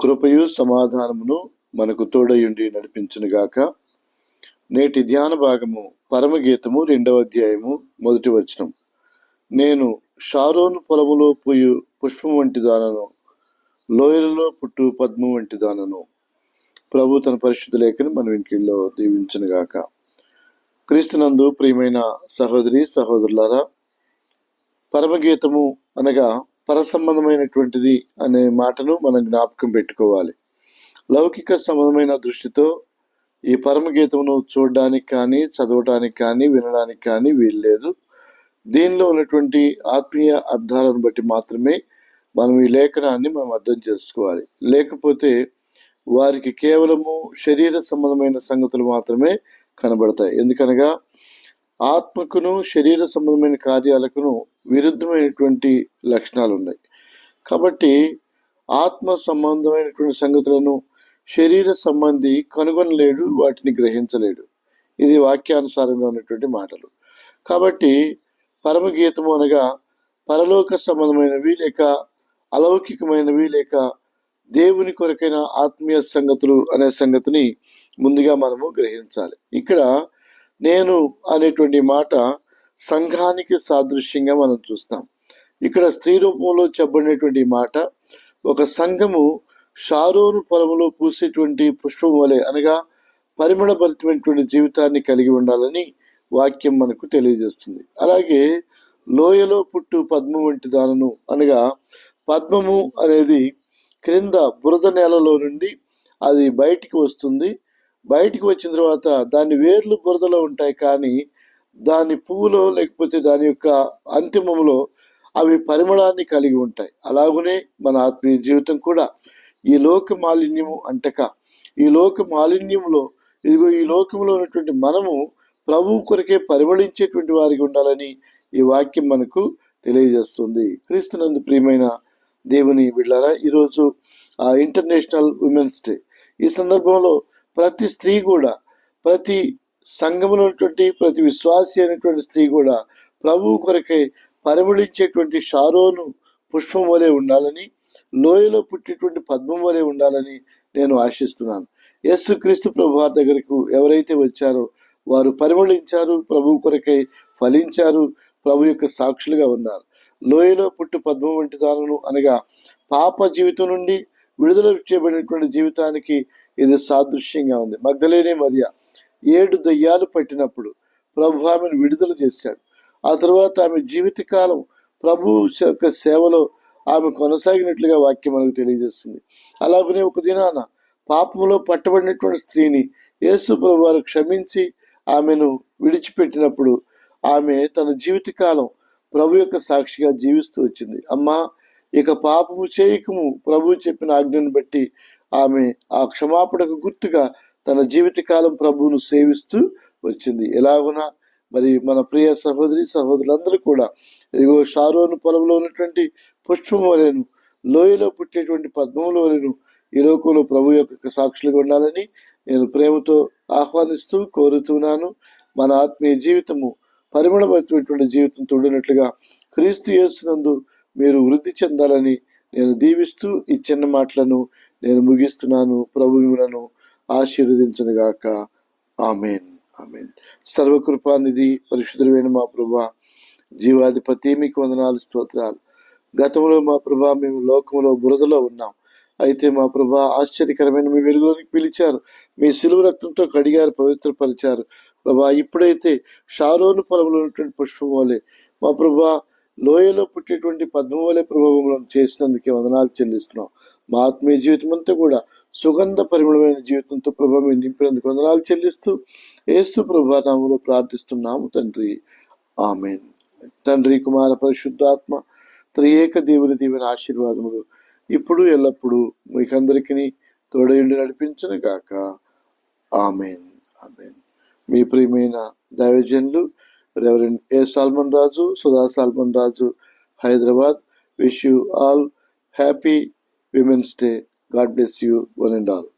కృపయు సమాధానమును మనకు తోడయుండి నడిపించునుగాక. నేటి ధ్యాన భాగము పరమగీతము రెండవ అధ్యాయము మొదటి వచనం. నేను షారోను పొలములో పోయి పుష్పం వంటి దానను లోయలలో పుట్టు పద్మం వంటి దానను ప్రభు తన పరిశుద్ధ లేఖను మన ఇంటిలో దీవించనుగాక. క్రీస్తునందు ప్రియమైన సహోదరి సహోదరులారా పరమగీతము అనగా పరసంబంధమైనటువంటిది అనే మాటను మనం జ్ఞాపకం పెట్టుకోవాలి. లౌకిక సంబంధమైన దృష్టితో ఈ పరమగీతమును చూడడానికి కానీ చదవటానికి కానీ వినడానికి కానీ వీల్లేదు. దీనిలో ఉన్నటువంటి ఆత్మీయ అర్థాలను బట్టి మాత్రమే మనం ఈ లేఖనాన్ని మనం అర్థం చేసుకోవాలి. లేకపోతే వారికి కేవలము శరీర సంబంధమైన సంగతులు మాత్రమే కనబడతాయి. ఎందుకనగా ఆత్మకును శరీర సంబంధమైన కార్యాలకును విరుద్ధమైనటువంటి లక్షణాలు ఉన్నాయి కాబట్టి ఆత్మ సంబంధమైనటువంటి సంగతులను శరీర సంబంధి కనుగొనలేడు వాటిని గ్రహించలేడు. ఇది వాక్యానుసారంగా ఉన్నటువంటి మాటలు. కాబట్టి పరమగీతము అనగా పరలోక సంబంధమైనవి లేక అలౌకికమైనవి లేక దేవుని కొరకైన ఆత్మీయ సంగతులు అనే సంగతిని ముందుగా మనము గ్రహించాలి. ఇక్కడ నేను అనేటువంటి మాట సంఘానికి సాదృశ్యంగా మనం చూస్తాం. ఇక్కడ స్త్రీ రూపంలో చెప్పబడినటువంటి మాట ఒక సంఘము షారోను పొలములో పూసేటువంటి పుష్పం వలె అనగా పరిమళభరితమైనటువంటి జీవితాన్ని కలిగి ఉండాలని వాక్యం మనకు తెలియజేస్తుంది. అలాగే లోయలో పుట్టు పద్మం వంటి దానను అనగా పద్మము అనేది క్రింద బురద నేలలో నుండి అది బయటికి వస్తుంది. బయటికి వచ్చిన తర్వాత దాని వేర్లు బురదలో ఉంటాయి కానీ దాని పువ్వులో లేకపోతే దాని యొక్క అంతిమంలో అవి పరిమళాన్ని కలిగి ఉంటాయి. అలాగనే మన ఆత్మీయ జీవితం కూడా ఈ లోక మాలిన్యము అంటక ఈ లోక మాలిన్యములో ఇదిగో ఈ లోకంలో ఉన్నటువంటి మనము ప్రభు కొరకే పరిమళించేటువంటి వారికి ఉండాలని ఈ వాక్యం మనకు తెలియజేస్తుంది. క్రీస్తునందు ప్రియమైన దేవుని బిడ్డారా ఈరోజు ఇంటర్నేషనల్ ఉమెన్స్ డే. ఈ సందర్భంలో ప్రతి స్త్రీ కూడా ప్రతి సంఘములో ఉన్నటువంటి ప్రతి విశ్వాసి అయినటువంటి స్త్రీ కూడా ప్రభువు కొరకై పరిమళించేటువంటి షారోను పుష్పం వలె ఉండాలని లోయలో పుట్టేటువంటి పద్మం వలె ఉండాలని నేను ఆశిస్తున్నాను. యస్సు క్రీస్తు ప్రభు వారి దగ్గరకు ఎవరైతే వచ్చారో వారు పరిమళించారు ప్రభు కొరకై ఫలించారు ప్రభు యొక్క సాక్షులుగా ఉన్నారు. లోయలో పుట్టు పద్మం వంటి దానను అనగా పాప జీవితం నుండి విడుదల చేయబడినటువంటి జీవితానికి ఇది సాదృశ్యంగా ఉంది. మగ్ధలేని మరియ ఏడు దయ్యాలు పట్టినప్పుడు ప్రభు ఆమెను విడుదల చేశాడు. ఆ తర్వాత ఆమె జీవితకాలం ప్రభు యొక్క సేవలో ఆమె కొనసాగినట్లుగా వాక్యం మనకు తెలియజేస్తుంది. అలాగనే ఒక దినాన పాపంలో పట్టబడినటువంటి స్త్రీని యేసు ప్రభు వారు క్షమించి ఆమెను విడిచిపెట్టినప్పుడు ఆమె తన జీవితకాలం ప్రభు యొక్క సాక్షిగా జీవిస్తూ వచ్చింది. అమ్మా ఇక పాపము చేయకము. ప్రభు చెప్పిన ఆజ్ఞను బట్టి ఆమె ఆ క్షమాపణకు గుర్తుగా తన జీవితకాలం ప్రభువును సేవిస్తూ వచ్చింది. ఎలాగునా? మరి మన ప్రియ సహోదరి సహోదరులందరూ కూడా. ఇదిగో షారోను పొలంలో ఉన్నటువంటి పుష్పం వలెను లోయలో పుట్టేటువంటి పద్మముల వలెను ఈ లోకంలో ప్రభు యొక్క సాక్షులుగా ఉండాలని నేను ప్రేమతో ఆహ్వానిస్తూ కోరుతున్నాను. మన ఆత్మీయ జీవితము పరిమళమైనటువంటి జీవితం తోడినట్లుగా క్రీస్తు యేసునందు మీరు వృద్ధి చెందాలని నేను దీవిస్తూ ఈ చిన్న మాటలను నేను ముగిస్తున్నాను. ప్రభు మిమ్మలను ఆశీర్వదించనుగాక. ఆమెన్. ఆమెన్. సర్వకృపానిధి పరిశుద్ధమైన మా ప్రభా జీవాధిపతి మీకు వందనాలు స్తోత్రాలు. గతంలో మా ప్రభా మేము లోకంలో బురదలో ఉన్నాం. అయితే మా ప్రభా ఆశ్చర్యకరమైన మీ వెలుగులోనికి పిలిచారు. మీ సిలువ రక్తంతో కడిగారు పవిత్రపరిచారు. ప్రభా ఇప్పుడైతే షారోను పొలంలో ఉన్నటువంటి పుష్పం వలె మా ప్రభా లోయలో పుట్టేటువంటి పద్మం ప్రభావం చేసినందుకే వందనాలు చెల్లిస్తున్నాం. మా ఆత్మీయ జీవితం అంతా కూడా సుగంధ పరిమళమైన జీవితంతో ప్రభావం నింపినందుకు వందనాలు చెల్లిస్తూ యేసు ప్రభా నామంలో ప్రార్థిస్తున్నాము తండ్రి. ఆమెన్. తండ్రి కుమార పరిశుద్ధాత్మ త్రియేక దేవుని దీవెన ఆశీర్వాదములు ఇప్పుడు ఎల్లప్పుడూ మీకందరికీ తోడయుండి నడిపించను గాక. ఆమెన్. ఆమెన్. మీ ప్రియమైన దైవజనులు Reverend A. Salman Raju, Sudha Salman Raju, Hyderabad. Wish you all happy Women's Day. God bless you, one and all.